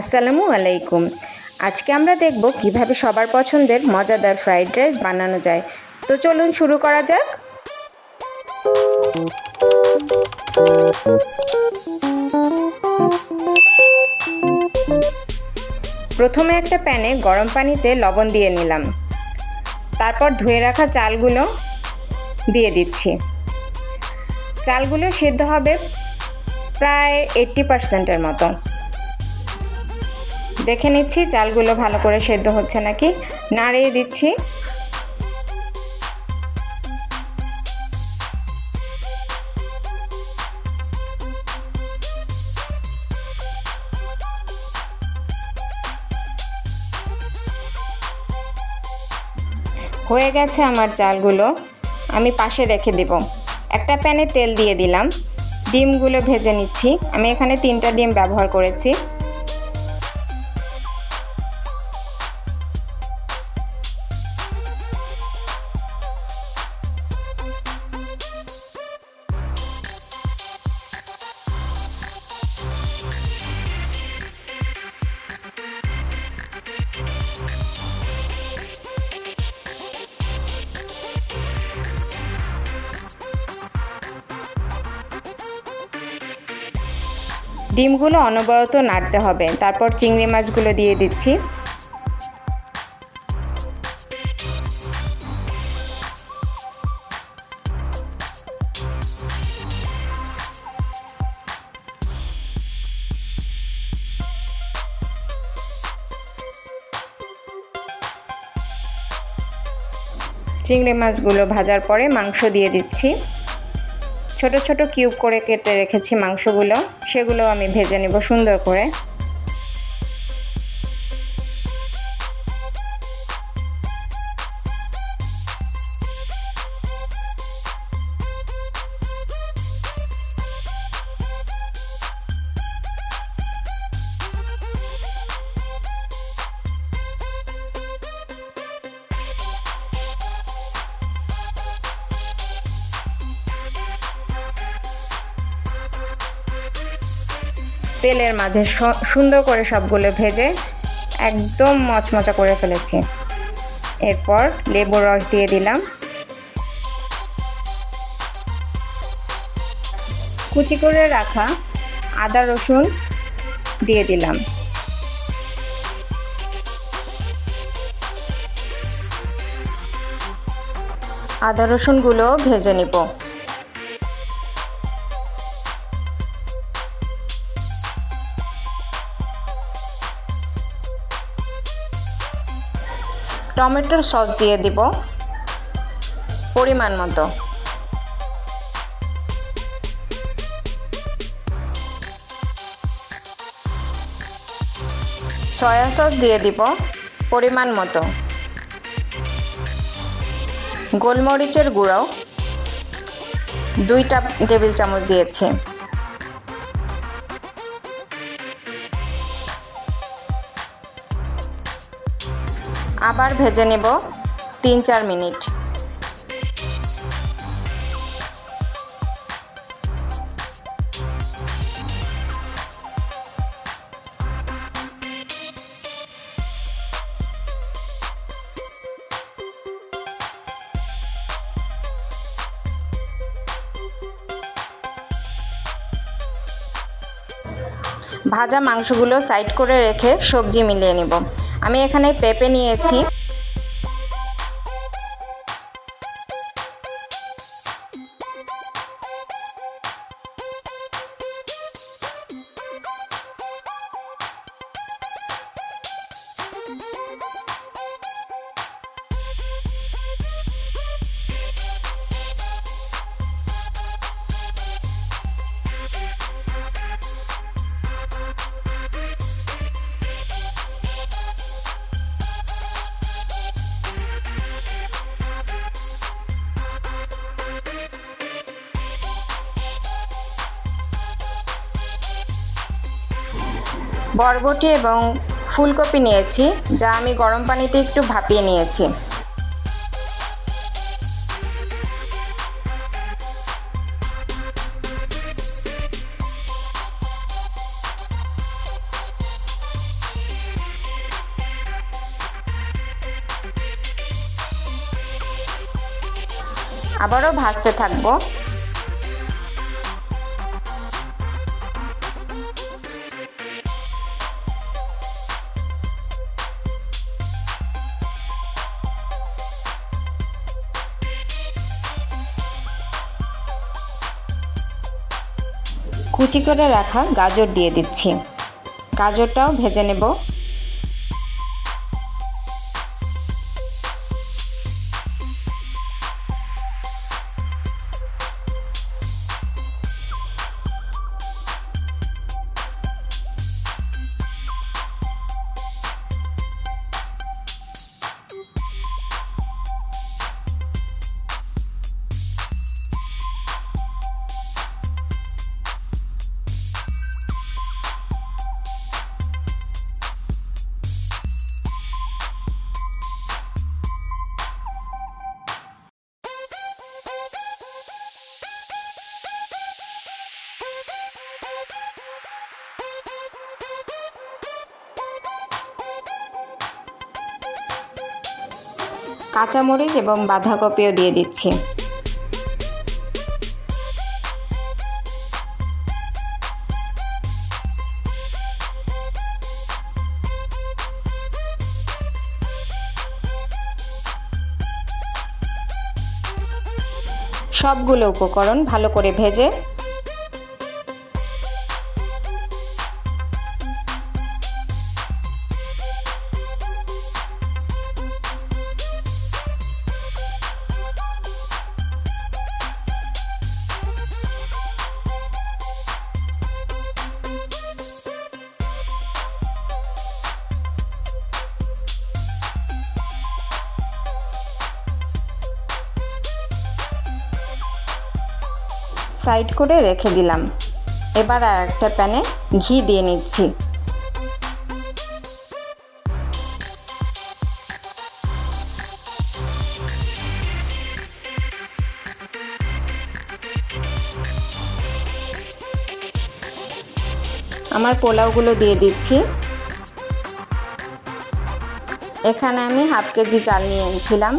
আসসালামু আলাইকুম। আজকে আমরা দেখব কীভাবে সবার পছন্দের মজাদার ফ্রাইড রাইস বানানো যায়। তো চলুন শুরু করা যাক। প্রথমে একটা প্যানে গরম পানিতে লবণ দিয়ে নিলাম। তারপর ধুয়ে রাখা চালগুলো দিয়ে দিচ্ছি। চালগুলো সিদ্ধ হবে প্রায় এইট্টি পার্সেন্টের মতো। দেখে নিচ্ছি, চালগুলো ভালো করে সেদ্ধ হচ্ছে নাকি? নাড়িয়ে দিচ্ছি। হয়ে গেছে আমার চালগুলো। আমি পাশে রেখে দেব। একটা প্যানে তেল দিয়ে দিলাম। ডিমগুলো ভেজে নিচ্ছি। আমি এখানে তিনটা ডিম ব্যবহার করেছি। ডিমগুলো অনবরত নাড়তে হবে। তারপর চিংড়ি মাছগুলো দিয়ে দিচ্ছি। চিংড়ি মাছগুলো ভাজার পরে মাংস দিয়ে দিচ্ছি। ছোট ছোট কিউব করে কেটে রেখেছি মাংসগুলো সেগুলো আমি ভেজে নেব সুন্দর করে। তেলের মাঝে সুন্দর করে সবগুলো ভেজে একদম মচমচা করে ফেলেছি। এরপর লেবুর রস দিয়ে দিলাম। কুচি করে রাখা আদা, রসুন দিয়ে দিলাম। আদা, রসুনগুলো ভেজে নিব। টমেটোর সস দিয়ে দিব। পরিমাণ মতো। সয়া সস দিয়ে দিব পরিমাণ মতো। গোলমরিচের গুঁড়াও দুইটা টেবিল চামচ দিয়েছি। আবার ভেজে নেব তিন চার মিনিট। ভাজা মাংসগুলো সাইড করে রেখে সবজি মিলিয়ে নেব। আমি এখানে পেঁপে নিয়েছি। বরবটি এবং ফুলকপি নিয়েছি যা আমি গরম পানিতে একটু ভাপিয়ে নিয়েছি। আবারও ভাজতে থাকব। কুচি করে রাখা গাজর দিয়ে দিচ্ছি। গাজরটাও ভেজে নেব। কাঁচামরিচ এবং বাঁধাকপিও দিয়ে দিচ্ছি। সবগুলো উপকরণ ভালো করে ভেজে সাইড করে রেখে দিলাম। এবার আর একটা প্যানে ঘি দিয়ে নিচ্ছি। আমার পোলাওগুলো দিয়ে দিচ্ছি। এখানে আমি হাফ কেজি চাল নিয়ে এনেছিলাম।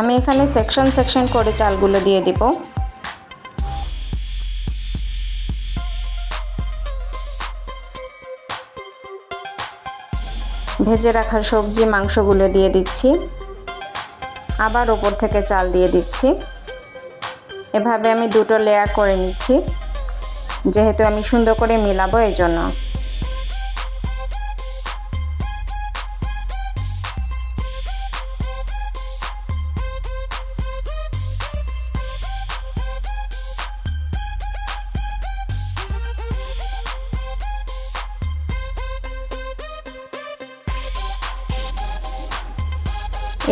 আমি এখানে সেকশন সেকশন করে চালগুলো দিয়ে দিব। ভেজে রাখার সবজি, মাংসগুলো দিয়ে দিচ্ছি। আবার ওপর থেকে চাল দিয়ে দিচ্ছি। এভাবে আমি দুটো লেয়ার করে নিচ্ছি। যেহেতু আমি সুন্দর করে মিলাবো এই জন্য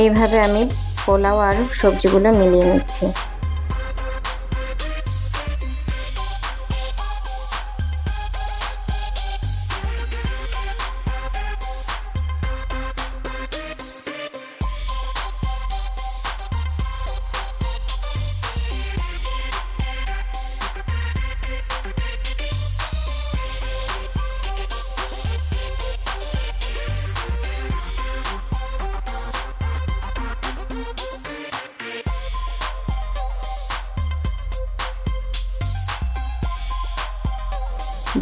এইভাবে আমি পোলাও আর সবজিগুলো মিলিয়ে নিচ্ছি।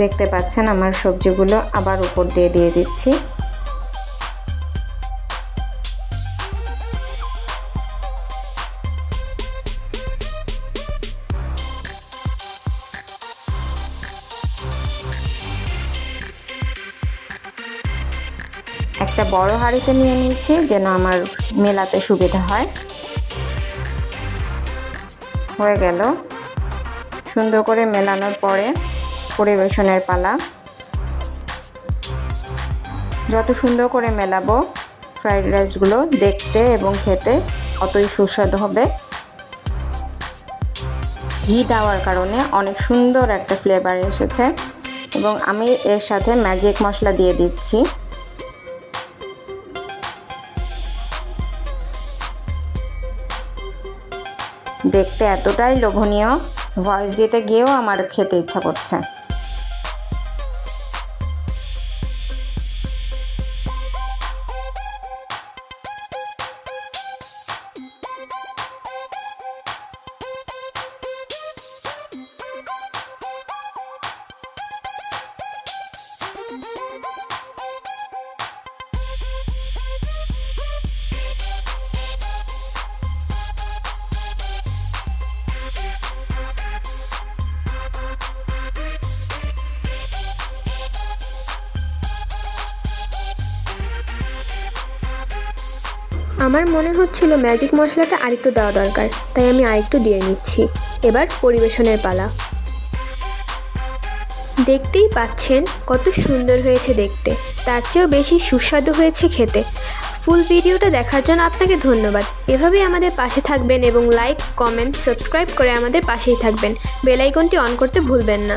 দেখতে পাচ্ছেন আমার সবজিগুলো আবার উপর দিয়ে দিয়ে দিচ্ছি। একটা বড় হাঁড়িতে নিয়ে নিচ্ছি যেন আমার মেলাতে সুবিধা হয়। হয়ে গেল। সুন্দর করে মেলানোর পরে পরিবেশনের পালা। যত সুন্দর করে মেলাবো ফ্রাইড রাইসগুলো দেখতে এবং খেতে অতই সুস্বাদু হবে। ঘি দেওয়ার কারণে অনেক সুন্দর একটা ফ্লেভার এসেছে এবং আমি এর সাথে ম্যাজিক মশলা দিয়ে দিচ্ছি। দেখতে এতটাই লোভনীয় ভয়েস দিতে গিয়েও আমার খেতে ইচ্ছা করছে। আমার মনে হচ্ছিল ম্যাজিক মশলাটা আরেকটু দেওয়া দরকার, তাই আমি আরেকটু দিয়ে নিচ্ছি। এবার পরিবেশনের পালা। দেখতেই পাচ্ছেন কত সুন্দর হয়েছে দেখতে, তার চেয়েও বেশি সুস্বাদু হয়েছে খেতে। ফুল ভিডিওটা দেখার জন্য আপনাকে ধন্যবাদ। এভাবেই আমাদের পাশে থাকবেন এবং লাইক, কমেন্ট, সাবস্ক্রাইব করে আমাদের পাশেই থাকবেন। বেল আইকনটি অন করতে ভুলবেন না।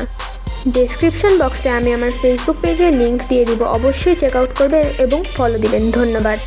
ডেসক্রিপশন বক্সে আমি আমার ফেসবুক পেজের লিংক দিয়ে দিব। অবশ্যই চেক আউট করবেন এবং ফলো দিবেন। ধন্যবাদ।